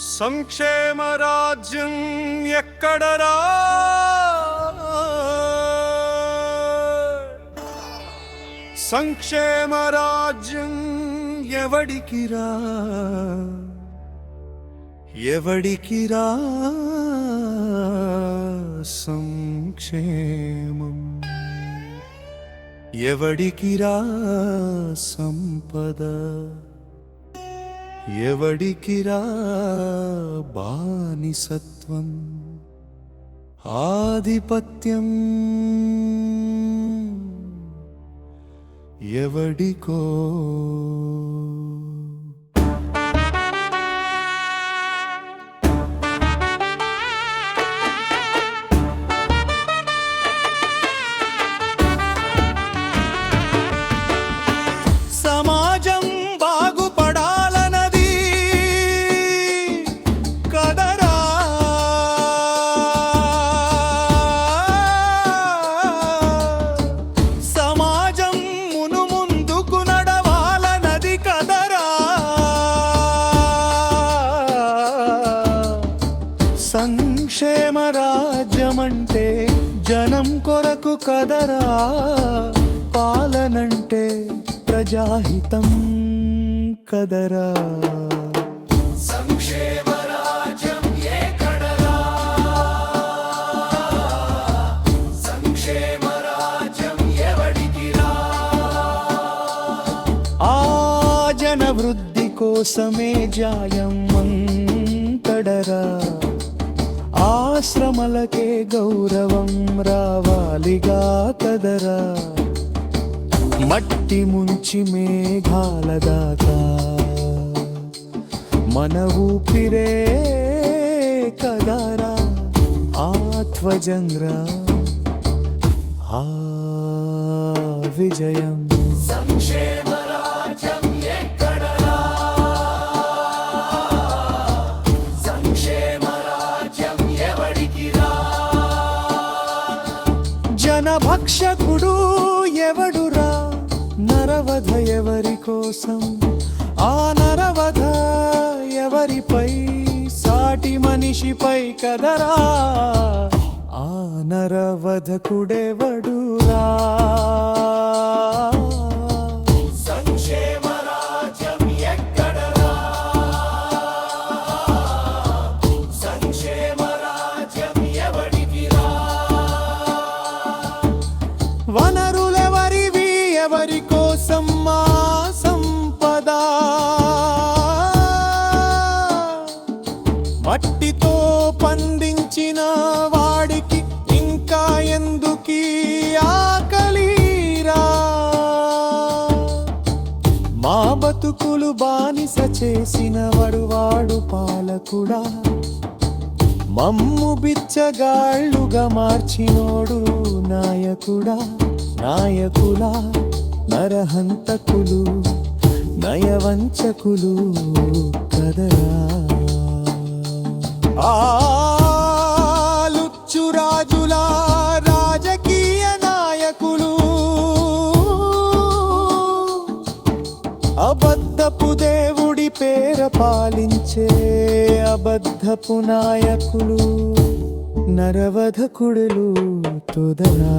సంక్షేమ రాజ్యం ఎక్కడరా? సంక్షేమ రాజ్యం ఎవడికిరా? ఎవడికిరా సంక్షేమం? ఎవడికిరా సంపద? ఎవడికిరా బానిసత్వం? ఆధిపత్యం? ఎవడికో కొరకు కదరా పాలనంటే ప్రజాహితం కదరా. సంక్షేమ రాజ్యం ఎక్కడరా సంక్షేమ రాజ్యం ఎవడికిరా ఆ జన వృద్ధి కోసమే జాయం అంతడరా ఆశ్రమలకే గౌరవం రావాలిగా కదరా. మట్టి ముంచి మేఘాల దాకా మన ఊపిరే కదరా. ఆత్వజంగ్రా ఆ విజయం. సంక్షేమ భక్షకుడు ఎవడురా? నరవధ ఎవరి కోసం? ఆ నరవధ ఎవరిపై? సాటి మనిషిపై కదరా? ఆ నరవధకుడెవడురా? బతుకులు బానిస చేసిన వడువాడు పాలకుడా. మమ్ము బిచ్చగాళ్ళుగా మార్చినోడు నాయకుడా. నాయకులా నరహంతకులు నయవంచకులు కదరా. ఆ పేర పాలించే అబద్ధపు నాయకులు నరవధకుడులు తుదరా.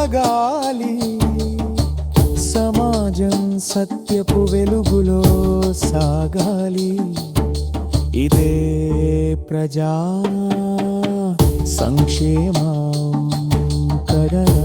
వెలగాలి సమాజం సత్యపు వెలుగులో సాగాలి. ఇదే ప్రజా సంక్షేమం కదరా.